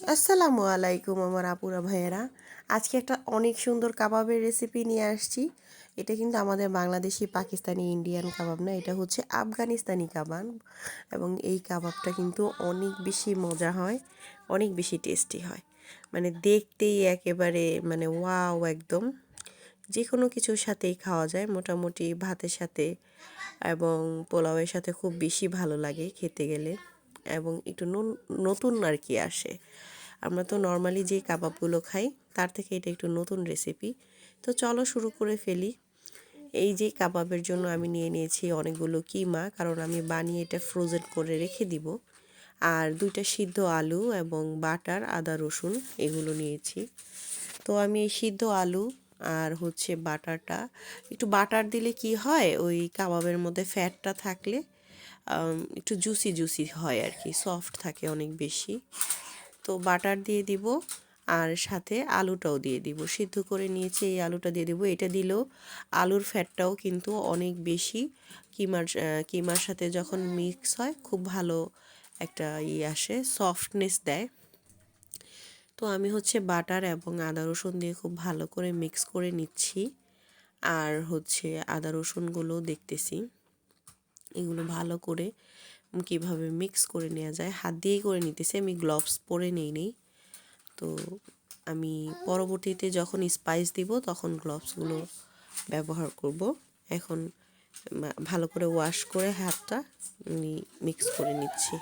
আসসালামু আলাইকুম আমার আপুরা ভাইয়েরা। আজকে একটা অনেক সুন্দর কাবাবের রেসিপি নিয়ে আসছি। এটা কিন্তু আমাদের বাংলাদেশি, পাকিস্তানি ইন্ডিয়ান কাবাব না, এটা হচ্ছে আফগানিস্তানি কাবাব এবং এই কাবাবটা কিন্তু অনেক বেশি মজা হয়, অনেক বেশি টেস্টি হয়। মানে দেখতেই একেবারে মানে ওয়াও একদম। যে কোনো কিছুর সাথেই খাওয়া যায়, মোটামুটি ভাতের সাথে এবং পোলাওয়ের সাথে খুব বেশি ভালো লাগে খেতে গেলে। এবং একটু নতুন আর কি আসে। আমরা তো নর্মালি যে কাবাবগুলো খাই, তার থেকে এটা একটু নতুন রেসিপি তো চলো শুরু করে ফেলি। এই যে কাবাবের জন্য আমি নিয়ে নিয়েছি অনেকগুলো কিমা, কারণ আমি বানিয়ে এটা ফ্রোজেন করে রেখে দিব। আর দুইটা সিদ্ধ আলু এবং বাটার, আদা, রসুন এগুলো নিয়েছি। তো আমি এই সিদ্ধ আলু আর হচ্ছে বাটারটা, একটু বাটার দিলে কি হয়? ওই কাবাবের মধ্যে ফ্যাটটা থাকলে একটু জুসি জুসি হয় আর কি সফট থাকে অনেক বেশি। তো বাটার দিয়ে দিব, আর সাথে আলুটাও দিয়ে দিব। সিদ্ধ করে নিয়েছি, এই আলুটা দিয়ে দিব। এটা দিলেও আলুর ফ্যাটটাও কিন্তু অনেক বেশি। কিমার কিমার সাথে যখন মিক্স হয়, খুব ভালো একটা ই আসে সফটনেস দেয়। তো আমি হচ্ছে বাটার এবং আদা রসুন দিয়ে খুব ভালো করে মিক্স করে নিচ্ছি। আর হচ্ছে আদা রসুনগুলো দেখতেছি। এগুলো ভালো করে কীভাবে মিক্স করে নেওয়া যায়। হাত দিয়েই করে নিতেছি, আমি গ্লোভস পরে নেই নেই। তো আমি পরবর্তীতে যখন স্পাইস দিব তখন গ্লোভসগুলো ব্যবহার করব। এখন ভালো করে ওয়াশ করে হাতটা মিক্স করে নিচ্ছি।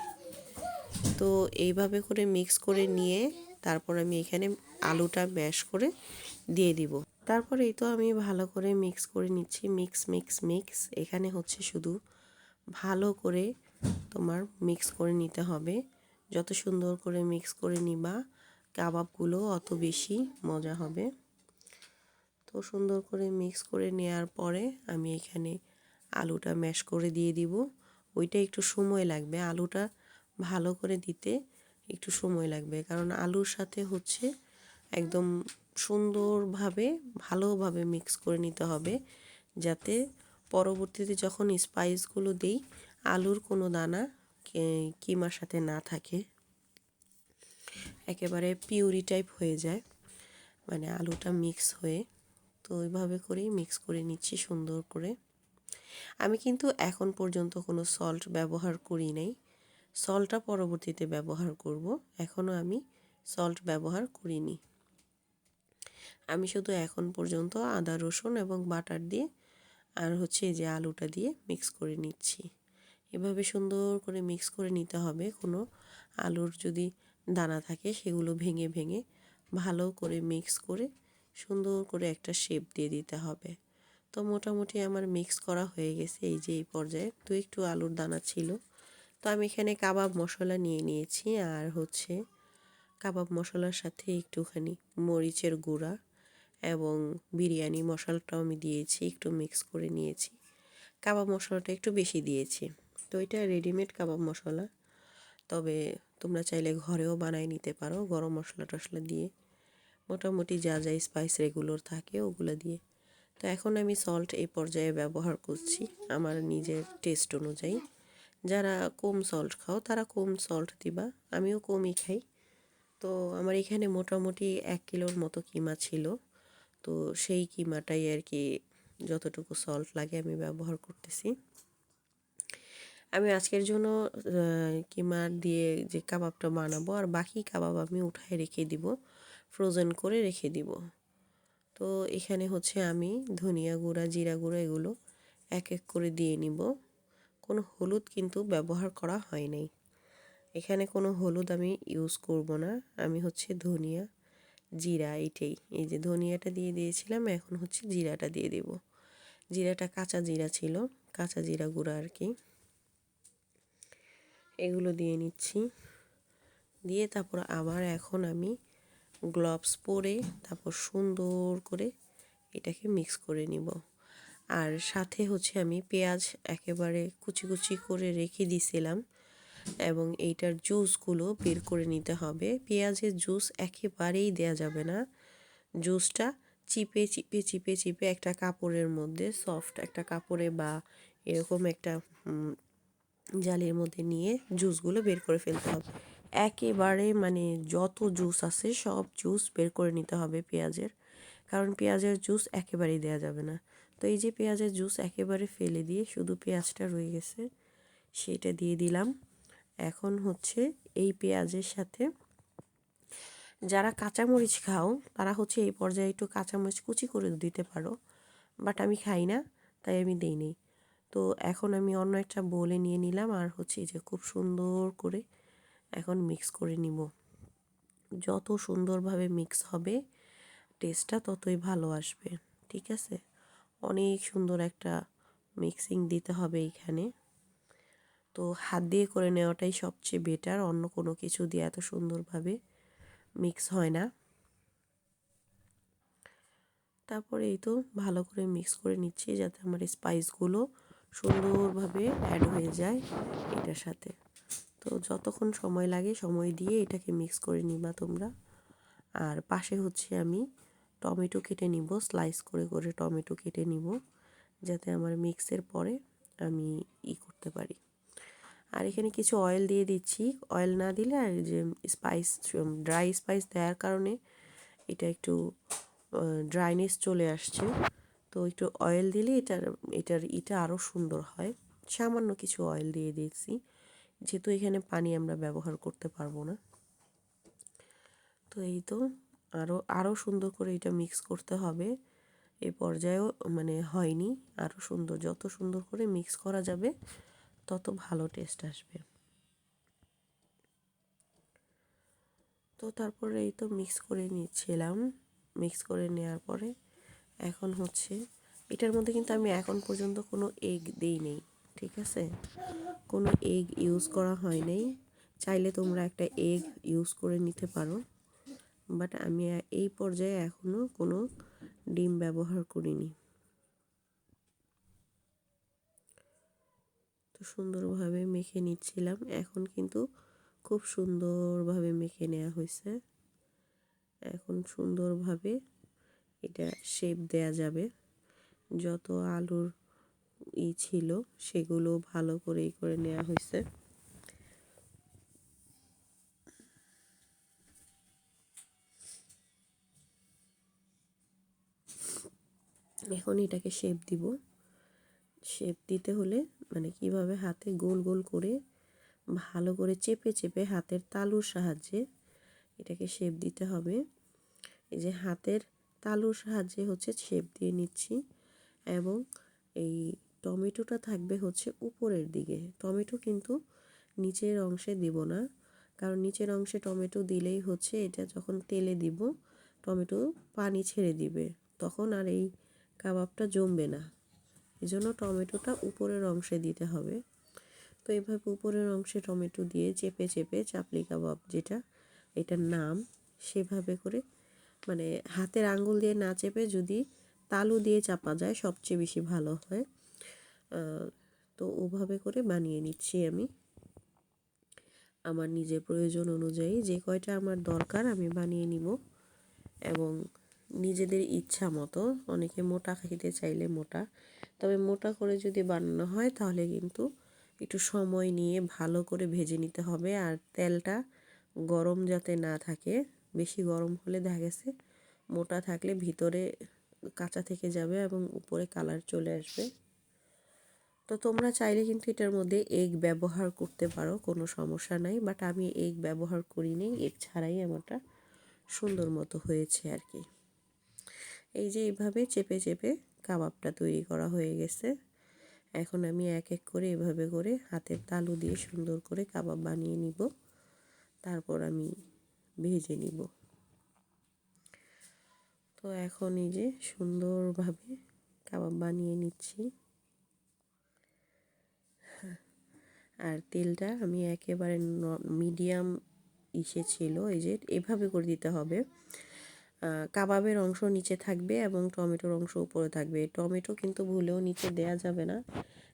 তো এইভাবে করে মিক্স করে নিয়ে তারপর আমি এখানে আলুটা ম্যাশ করে দিয়ে দিব। তারপরে এই তো আমি ভালো করে মিক্স করে নিচ্ছি। মিক্স মিক্স মিক্স এখানে হচ্ছে শুধু ভালো করে তোমার মিক্স করে নিতে হবে। যত সুন্দর করে মিক্স করে নিবা, কাবাবগুলো অত বেশি মজা হবে। তো সুন্দর করে মিক্স করে নেওয়ার পরে আমি এখানে আলুটা ম্যাশ করে দিয়ে দিব। ওইটা একটু সময় লাগবে, আলুটা ভালো করে দিতে একটু সময় লাগবে। কারণ আলুর সাথে হচ্ছে একদম সুন্দরভাবে, ভালোভাবে মিক্স করে নিতে হবে। যাতে পরবর্তীতে যখন স্পাইসগুলো দিই, আলুর কোনো দানা কিমার সাথে না থাকে, একেবারে পিউরি টাইপ হয়ে যায় মানে আলুটা মিক্স হয়ে, তো ওইভাবে করেই মিক্স করে নিচ্ছি সুন্দর করে। আমি কিন্তু এখন পর্যন্ত কোনো সল্ট ব্যবহার করি নাই সল্টটা পরবর্তীতে ব্যবহার করব এখনও আমি সল্ট ব্যবহার করিনি। আমি শুধু এখন পর্যন্ত আদা, রসুন এবং বাটার দিয়ে আর হচ্ছে যে আলুটা দিয়ে মিক্স করে নিচ্ছি। এভাবে সুন্দর করে মিক্স করে নিতে হবে। কোনো আলুর যদি দানা থাকে, সেগুলো ভেঙে ভেঙে ভালো করে মিক্স করে সুন্দর করে একটা শেপ দিয়ে দিতে হবে। তো মোটামুটি আমার মিক্স করা হয়ে গেছে এই যে এই পর্যায়ে। তো একটু আলুর দানা ছিল। তো আমি এখানে কাবাব মশলা নিয়ে নিয়েছি। আর হচ্ছে কাবাব মশলার সাথে একটুখানি মরিচের গুঁড়া এবং বিরিয়ানি মশলাটাও আমি দিয়েছি, একটু মিক্স করে নিয়েছি। কাবাব মশলাটা একটু বেশি দিয়েছি। তো এটা রেডিমেড কাবাব মশলা। তবে তোমরা চাইলে ঘরেও বানায় নিতে পারো গরম মশলা টশলা দিয়ে। মোটামুটি যা যা স্পাইস রেগুলার থাকে ওগুলো দিয়ে। তো এখন আমি সল্ট এই পর্যায়ে ব্যবহার করছি আমার নিজের টেস্ট অনুযায়ী। যারা কম সল্ট খাও তারা কম সল্ট দিবা, আমিও কমই খাই। তো আমার এখানে মোটামুটি এক কিলোর মতো কিমা ছিল। তো সেই কিমাটাই আর কি যতটুকু সল্ট লাগে আমি ব্যবহার করতেছি। আমি আজকের জন্য কিমা দিয়ে যে কাবাবটা বানাবো আর বাকি কাবাব আমি উঠায় রেখে দিব ফ্রোজেন করে রেখে দিব। তো এখানে হচ্ছে আমি ধনিয়া গুঁড়া, জিরা গুঁড়া এগুলো এক এক করে দিয়ে নিব। কোনো হলুদ কিন্তু ব্যবহার করা হয় নাই। এখানে কোনো হলুদ আমি ইউজ করব না। আমি হচ্ছে ধনিয়া জিরা এটাই। এই যে ধনিয়াটা দিয়ে দিয়েছিলাম, এখন হচ্ছে জিরাটা দিয়ে দেব। জিরাটা কাঁচা জিরা ছিল, কাঁচা জিরা গুঁড়া আর কি। এগুলো দিয়ে নিচ্ছি। দিয়ে তারপর আবার এখন আমি গ্লাভস পরে তারপর সুন্দর করে এটাকে মিক্স করে নিব। আর সাথে হচ্ছে আমি পেঁয়াজ একেবারে কুচি কুচি করে রেখে দিছিলাম। এবং এইটার জুসগুলো বের করে নিতে হবে। পেঁয়াজের জুস একেবারেই দেয়া যাবে না। জুসটা চিপে চিপে চিপে চিপে একটা কাপড়ের মধ্যে সফট একটা কাপড়ে বা এরকম একটা জালের মধ্যে নিয়ে জুসগুলো বের করে ফেলতে হবে। একেবারে মানে যত জুস আছে সব জুস বের করে নিতে হবে পেঁয়াজের। কারণ পেঁয়াজের জুস একেবারেই দেওয়া যাবে না। তো এই যে পেঁয়াজের জুস একেবারে ফেলে দিয়ে শুধু পেঁয়াজটা রয়ে গেছে, সেটা দিয়ে দিলাম। এখন হচ্ছে এই পেঁয়াজের সাথে যারা কাঁচামরিচ খাও, তারা হচ্ছে এই পর্যায়ে একটু কাঁচামরিচ কুচি করে দিতে পারো। বাট আমি খাই না, তাই আমি দিইনি। তো এখন আমি অন্য একটা বলে নিয়ে নিলাম আর হচ্ছে যে খুব সুন্দর করে এখন মিক্স করে নিব। যত সুন্দরভাবে মিক্স হবে টেস্টটা ততই ভালো আসবে, ঠিক আছে? অনেক সুন্দর একটা মিক্সিং দিতে হবে এইখানে। তো হাত দিয়ে করে নেওয়াটাই সবচেয়ে বেটার অন্য কোনো কিছু দিয়ে এত সুন্দরভাবে মিক্স হয় না। তারপরে এই তো ভালো করে মিক্স করে নিচ্ছি যাতে আমার স্পাইসগুলো সুন্দরভাবে অ্যাড হয়ে যায় এটার সাথে। তো যতক্ষণ সময় লাগে সময় দিয়ে এটাকে মিক্স করে নিবা তোমরা। আর পাশে হচ্ছে আমি টমেটো কেটে নিব স্লাইস করে করে টমেটো কেটে নিব, যাতে আমার মিক্সের পরে আমি ই করতে পারি। আর এখানে কিছু অয়েল দিয়ে দিচ্ছি। অয়েল না দিলে আর যে স্পাইস ড্রাই স্পাইস দেওয়ার কারণে এটা একটু ড্রাইনেস চলে আসছে। তো একটু অয়েল দিলে এটার এটার ইটা আরও সুন্দর হয়। সামান্য কিছু অয়েল দিয়ে দিয়েছি যেহেতু এখানে পানি আমরা ব্যবহার করতে পারব না। তো এই তো আরও আরও সুন্দর করে এটা মিক্স করতে হবে। এ পর্যায়েও মানে হয়নি। আরও সুন্দর, যত সুন্দর করে মিক্স করা যাবে তত ভালো টেস্ট আসবে। তো তারপরে এই তো মিক্স করে নিচ্ছিলাম। মিক্স করে নেওয়ার পরে এখন হচ্ছে এটার মধ্যে কিন্তু আমি এখন পর্যন্ত কোনো এগ দিই নেই, ঠিক আছে? কোনো এগ ইউজ করা হয় নাই। চাইলে তোমরা একটা এগ ইউজ করে নিতে পারো। বাট আমি এই পর্যায়ে এখনও কোনো ডিম ব্যবহার করিনি। তো সুন্দরভাবে মেখে নিচ্ছিলাম। এখন কিন্তু খুব সুন্দরভাবে মেখে নেওয়া হয়েছে। এখন সুন্দরভাবে এটা শেপ দেয়া যাবে। যত আলুর ই ছিল সেগুলো ভালো করে ই করে নেওয়া হয়েছে। এখন এটাকে শেপ দিব। শেপ দিতে হলে মানে কীভাবে হাতে গোল গোল করে ভালো করে চেপে চেপে হাতের তালুর সাহায্যে এটাকে শেপ দিতে হবে। এই যে হাতের তালুর সাহায্যে হচ্ছে শেপ দিয়ে নিচ্ছি এবং এই টমেটোটা থাকবে হচ্ছে উপরের দিকে। টমেটো কিন্তু নিচের অংশে দিব না, কারণ নিচের অংশে টমেটো দিলেই হচ্ছে এটা যখন তেলে দিব, টমেটো পানি ছেড়ে দিবে, তখন আর এই কাবাবটা জমবে না। এই জন্য টমেটোটা উপরের অংশে দিতে হবে। তো এভাবে উপরের অংশে টমেটো দিয়ে চেপে চেপে চাপলি কাবাব যেটা, এটার নাম সেভাবে করে মানে হাতের আঙ্গুল দিয়ে না চেপে যদি তালু দিয়ে চাপা যায় সবচেয়ে বেশি ভালো হয়। তো ওভাবে করে বানিয়ে নিচ্ছি আমি। আমার নিজের প্রয়োজন অনুযায়ী যে কয়টা আমার দরকার আমি বানিয়ে নিব এবং নিজেদের ইচ্ছা মতো। অনেকে মোটা খেতে চাইলে মোটা তবে মোটা করে যদি বানানো হয়, তাহলে কিন্তু একটু সময় নিয়ে ভালো করে ভেজে নিতে হবে। আর তেলটা গরম যাতে না থাকে, বেশি গরম হলে দেখা গেছে মোটা থাকলে ভিতরে কাঁচা থেকে যাবে এবং উপরে কালার চলে আসবে। তো তোমরা চাইলে কিন্তু এটার মধ্যে এগ ব্যবহার করতে পারো, কোনো সমস্যা নাই। বাট আমি এগ ব্যবহার করি করিনি এগ ছাড়াই আমারটা সুন্দর মতো হয়েছে আর কি। এই যে এইভাবে চেপে চেপে কাবাবটা তৈরি করা হয়ে গেছে। এখন আমি এক এক করে এভাবে করে হাতের তালু দিয়ে সুন্দর করে কাবাব বানিয়ে নিব। তারপর আমি ভেজে নিব। তো এখন এই যে সুন্দরভাবে কাবাব বানিয়ে নিচ্ছি। আর তেলটা আমি একেবারে মিডিয়াম ইসে ছিল, এই যে এভাবে করে দিতে হবে। কাবাবের অংশ নিচে থাকবে এবং টমেটোর অংশ উপরে থাকবে। টমেটো কিন্তু ভুলেও নিচে দেয়া যাবে না,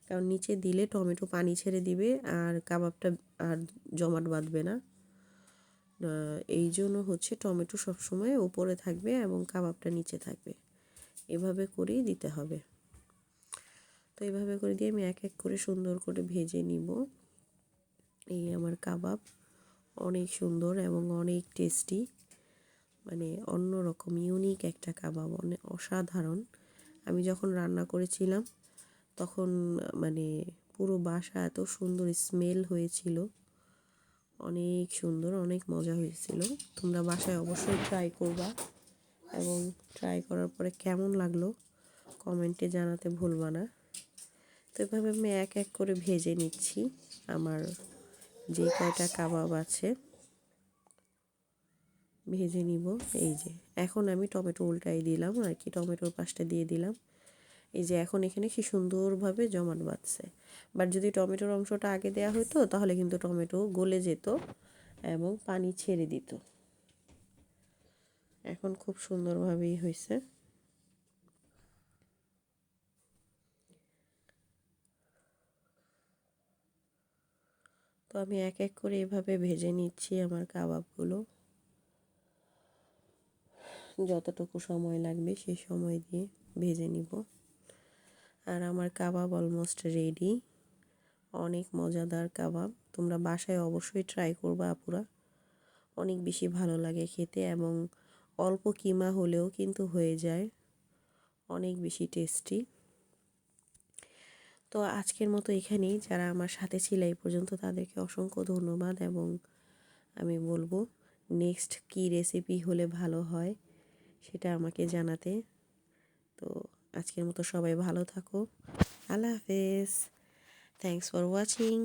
কারণ নিচে দিলে টমেটো পানি ছেড়ে দিবে আর কাবাবটা আর জমাট বাঁধবে না। এই জন্য হচ্ছে টমেটো সবসময় উপরে থাকবে এবং কাবাবটা নিচে থাকবে। এভাবে করেই দিতে হবে। তো এইভাবে করে দিয়ে আমি এক এক করে সুন্দর করে ভেজে নিব। এই আমার কাবাব অনেক সুন্দর এবং অনেক টেস্টি। মানে অন্যরকম ইউনিক একটা কাবাব অনেক অসাধারণ। আমি যখন রান্না করেছিলাম, তখন মানে পুরো বাসা এত সুন্দর স্মেল হয়েছিল। অনেক সুন্দর, অনেক মজা হয়েছিল। তোমরা বাসায় অবশ্যই ট্রাই করবা এবং ট্রাই করার পরে কেমন লাগল কমেন্টে জানাতে ভুলবা না। তো এভাবে আমি এক এক করে ভেজে নিচ্ছি। আমার যে কয়টা কাবাব আছে। ভেজে নিব। এই যে, এখন আমি টমেটো উল্টাই দিলাম আর কি, টমেটোর পাশটা দিয়ে দিলাম। এই যে, এখন এখানে কি সুন্দরভাবে জমাট বাঁধছে। বাট যদি টমেটোর অংশটা আগে দেওয়া হতো তাহলে কিন্তু টমেটো গলে যেত এবং পানি ছেড়ে দিত। এখন খুব সুন্দরভাবেই হয়েছে তো আমি এক এক করে এভাবে ভেজে নিচ্ছি আমার কাবাবগুলো। যতটুকু সময় লাগবে সেই সময় দিয়ে ভেজে নিব। আর আমার কাবাব অলমোস্ট রেডি অনেক মজাদার কাবাব। তোমরা বাসায় অবশ্যই ট্রাই করবা আপুরা। অনেক বেশি ভালো লাগে খেতে এবং অল্প কিমা হলেও কিন্তু হয়ে যায়। অনেক বেশি টেস্টি তো আজকের মতো এখানেই। যারা আমার সাথে ছিল এই পর্যন্ত তাদেরকে অসংখ্য ধন্যবাদ এবং আমি বলব নেক্সট কী রেসিপি হলে ভালো হয় সেটা আমাকে জানাতে। তো আজকের মতো সবাই ভালো থাকো আল্লাহ হাফেজ। Thanks for watching